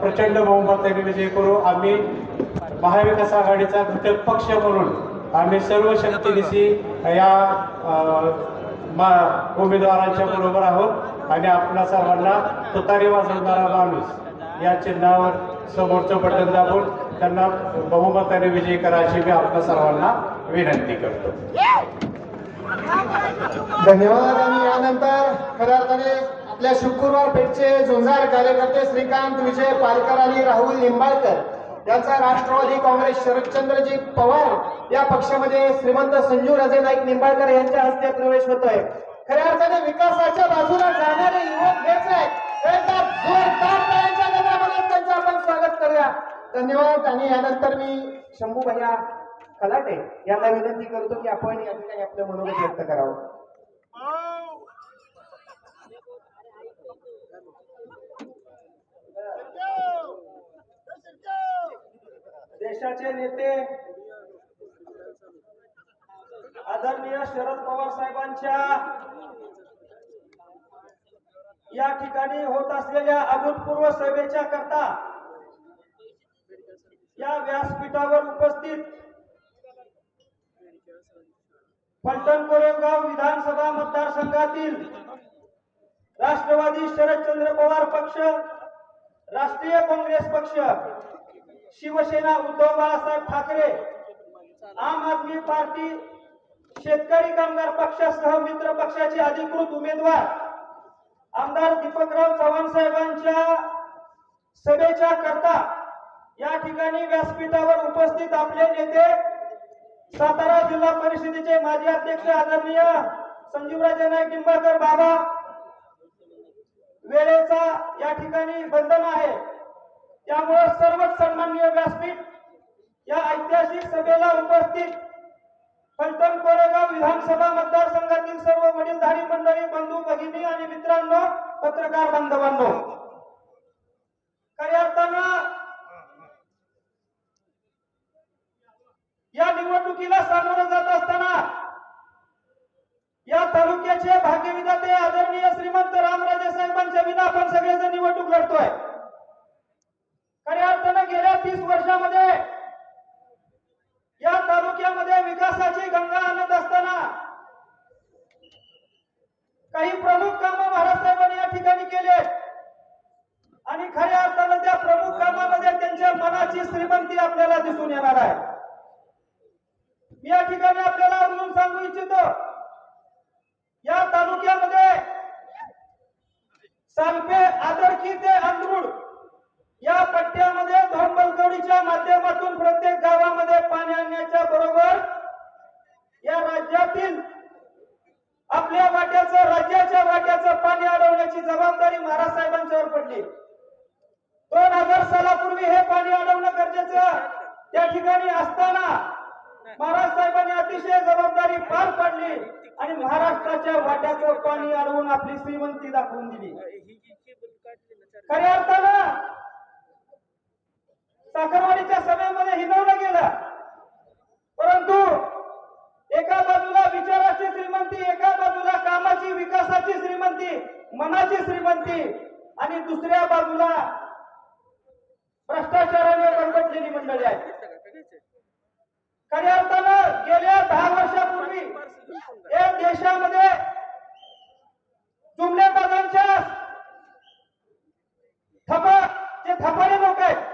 प्रचंड बहुमताने विजय करू आम्ही महाविकास आघाडीचा घटक पक्ष म्हणून आम्ही सर्व शक्तीनिशी या मा- उमेदवारांच्या बरोबर आहोत आणि आपणा सर्वांना तुतारी वाजवणारा माणूस या चिन्हावर समोरचं बटन दाबून त्यांना बहुमताने विजयी करायची मी आपल्या सर्वांना विनंती करतो. धन्यवाद आणि यानंतर खऱ्या अर्थाने आपल्या शुक्रवार पेठचे झुंजार कार्यकर्ते श्रीकांत विजय पालकर आणि राहुल निंबाळकर यांचा राष्ट्रवादी काँग्रेस शरदचंद्रजी पवार या पक्षामध्ये श्रीमंत संजू राजे नाईक निंबाळकर यांच्या हस्ते प्रवेश होतोय. खऱ्या अर्थाने विकासाच्या बाजूला जाणारे युवक हेच आहेत. त्यांचं आपण स्वागत करूया. धन्यवाद आणि यानंतर मी शंभू भैया कलाटे यांना विनंती करतो की आपण या ठिकाणी आपलं मनोगत व्यक्त करावं. देशाचे नेते आदरणीय शरद पवार साहेबांच्या या ठिकाणी होत असलेल्या अभूतपूर्व सभेच्या करता या व्यासपीठावर उपस्थित फलटण कोरेगाव विधानसभा मतदारसंघातील राष्ट्रवादी शरदचंद्र पवार पक्ष राष्ट्रीय काँग्रेस पक्ष शिवसेना उद्धव बाळासाहेब ठाकरे आम आदमी पार्टी शेतकरी कामगार पक्षासह मित्र पक्षाचे अधिकृत उमेदवार आमदार दीपकराव चव्हाण साहेबांच्या सभेच्या करता या ठिकाणी व्यासपीठावर उपस्थित आपले नेते सातारा जिल्हा परिषदेचे माजी अध्यक्ष आदरणीय संजीवराजे नाईक निंबाळकर बाबा वेळेचा या ठिकाणी बंधन आहे. त्यामुळे सर्वच सन्माननीय व्यासपीठ या ऐतिहासिक सभेला उपस्थित फलटण कोरेगाव विधानसभा मतदारसंघातील सर्व वडीलधारी मंडळी बंधू भगिनी आणि मित्रांनो पत्रकार बांधवांनो खऱ्या अर्थानं या निवडणुकीला सामोरं जात असताना या तालुक्याचे भाग्यविधाते आदरणीय श्रीमंत रामराजे साहेबांच्या विना आपण सगळेजण निवडणूक लढतोय. खऱ्या अर्थानं गेल्या तीस वर्षामध्ये या तालुक्यामध्ये विकासाची गंगा आणत असताना काही प्रमुख कामं महाराज साहेबांनी या ठिकाणी केले आणि खऱ्या अर्थानं त्या प्रमुख कामामध्ये त्यांच्या मनाची श्रीमंती आपल्याला दिसून येणार आहे मी या ठिकाणी आपल्याला अजून सांगू इच्छितो या तालुक्यामध्ये सालपे आदरकी ते अंधरुड या पट्ट्यामध्ये धोंबलकवडीच्या माध्यमातून प्रत्येक गावामध्ये पाणी आणण्याच्या बरोबर या राज्यातील आपल्या वाट्याचं राज्याच्या वाट्याचं पाणी अडवण्याची जबाबदारी महाराज साहेबांच्यावर पडली दोन हजार सालापूर्वी हे पाणी अडवणं गरजेचं त्या ठिकाणी असताना महाराज साहेबांनी अतिशय जबाबदारी पार पाडली आणि महाराष्ट्राच्या वाट्याचं पाणी अडवून आपली श्रीमंती दाखवून दिली. खऱ्या अर्थानं साखरवाडीच्या सभेमध्ये हिनवलं गेलं. परंतु एका बाजूला विचाराची श्रीमंती एका बाजूला कामाची विकासाची श्रीमंती मनाची श्रीमंती आणि दुसऱ्या बाजूला भ्रष्टाचाराने बरबटलेली मंडळी आहेत. खऱ्या अर्थानं गेल्या दहा वर्षापूर्वी या देशामध्ये जुमलेबाजांच्या थपा जे थपाने लोक आहेत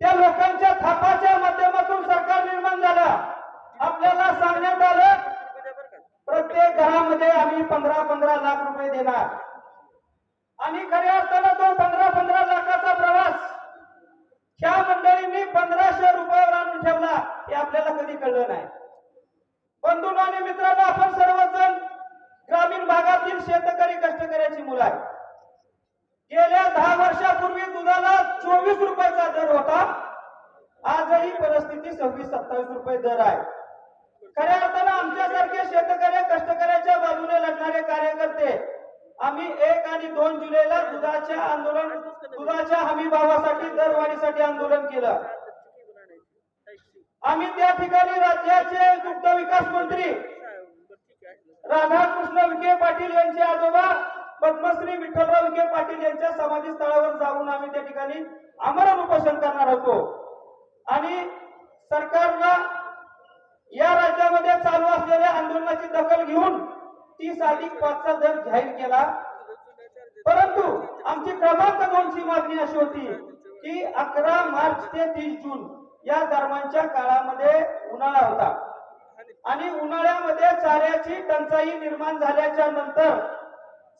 त्या लोकांच्या थापाच्या माध्यमातून सरकार निर्माण झाला. आपल्याला सांगण्यात आलं प्रत्येक घरामध्ये आम्ही पंधरा पंधरा लाख रुपये देणार आणि खऱ्या अर्थानं तो पंधरा पंधरा लाखाचा प्रवास ह्या मंडळींनी पंधराशे रुपयावर ठेवला हे आपल्याला कधी कळलं नाही. बंधू आणि मित्रांनो आपण सर्वजण ग्रामीण भागातील शेतकरी कष्टकऱ्याची मुलं आहे गेल्या दहा वर्षापूर्वी दुधाला चोवीस रुपयाचा दर होता. आजही परिस्थिती सव्वीस सत्तावीस रुपये दर आहे. खऱ्या अर्थानं आमच्यासारखे शेतकरी कष्टकऱ्याच्या बाजूने लढणारे कार्यकर्ते आम्ही एक आणि दोन जुलैला दुधाच्या आंदोलन दुधाच्या हमी भावासाठी दरवाढीसाठी आंदोलन केलं. आम्ही त्या ठिकाणी राज्याचे दुग्ध विकास मंत्री राधाकृष्ण विखे पाटील यांचे आजोबा पद्मश्री विठ्ठलराव विखे पाटील यांच्या समाधी स्थळावर जाऊन आम्ही त्या ठिकाणी आमरण उपोषण करणार होतो. आणि सरकारला या राज्यामध्ये चालू असलेल्या आंदोलनाची दखल घेऊन तीस अधिक पाचचा दर जाहीर केला. परंतु आमची क्रमांक दोनची मागणी अशी होती की अकरा मार्च ते तीस जून या दरम्यानच्या काळामध्ये उन्हाळा होता. आणि उन्हाळ्यामध्ये चाऱ्याची टंचाई निर्माण झाल्याच्यानंतर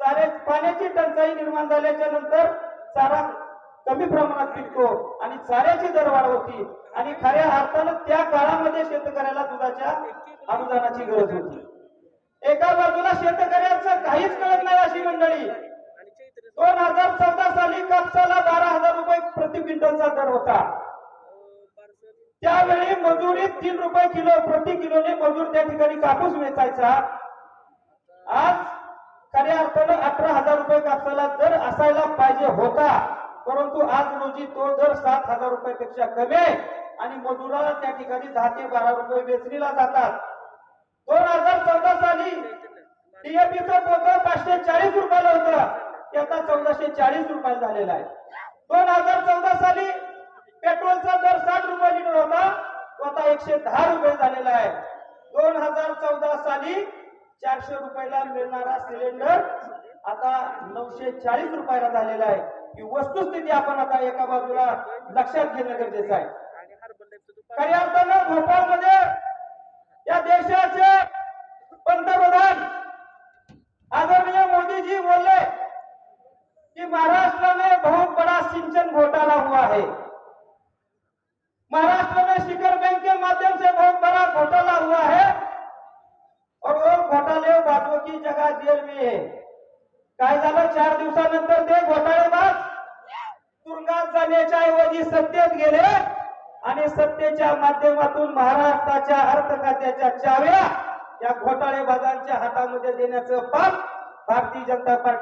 चारे पाण्याची टंचाई निर्माण झाल्याच्यानंतर चारा कमी प्रमाणात पिकतो आणि चाऱ्याची दरवाढ होती. आणि खऱ्या अर्थानं त्या काळामध्ये शेतकऱ्याला दुधाच्या अनुदानाची गरज होती. एका बाजूला शेतकऱ्यांचं काहीच कळत नाही अशी मंडळी. दोन हजार चौदा साली कापसाला बारा हजार रुपये प्रति क्विंटलचा दर होता. त्यावेळी मजुरी तीन रुपये किलो प्रति किलोने मजूर त्या ठिकाणी कापूस वेचायचा. आज खऱ्या अर्थानं अठरा हजार रुपये कापसाला दर असायला पाहिजे होता. परंतु आज रोजी तो दर सात हजार रुपयापेक्षा कमी आहे आणि मजुराला त्या ठिकाणी दहा ते बारा रुपये वेचणीला जातात. दोन हजार चौदा साली डीएपीचं पोतं पाचशे चाळीस रुपयाला होतं. ते आता चौदाशे चाळीस रुपयाला झालेला आहे. दोन हजार चौदा साली पेट्रोलचा दर साठ रुपये लिटर होता तो आता एकशे दहा रुपये झालेला आहे. दोन हजार चौदा साली चारशे रुपयाला मिळणारा सिलेंडर आता नऊशे चाळीस रुपयाला झालेला आहे. ही वस्तुस्थिती आपण आता एका बाजूला लक्षात घेणं गरजेचं आहे. खऱ्या अर्थानं भोपाळमध्ये का जेल में है? काय झालं? चार दिवसानंतर ते घोटाळेबाज तुरुंगात जाण्याच्या ऐवजी सत्तेत गेले आणि सत्तेच्या माध्यमातून महाराष्ट्राच्या अर्थ खात्याच्या चाव्या या घोटाळेबाजांच्या हातामध्ये देण्याचं पाप भारतीय जनता पार्टी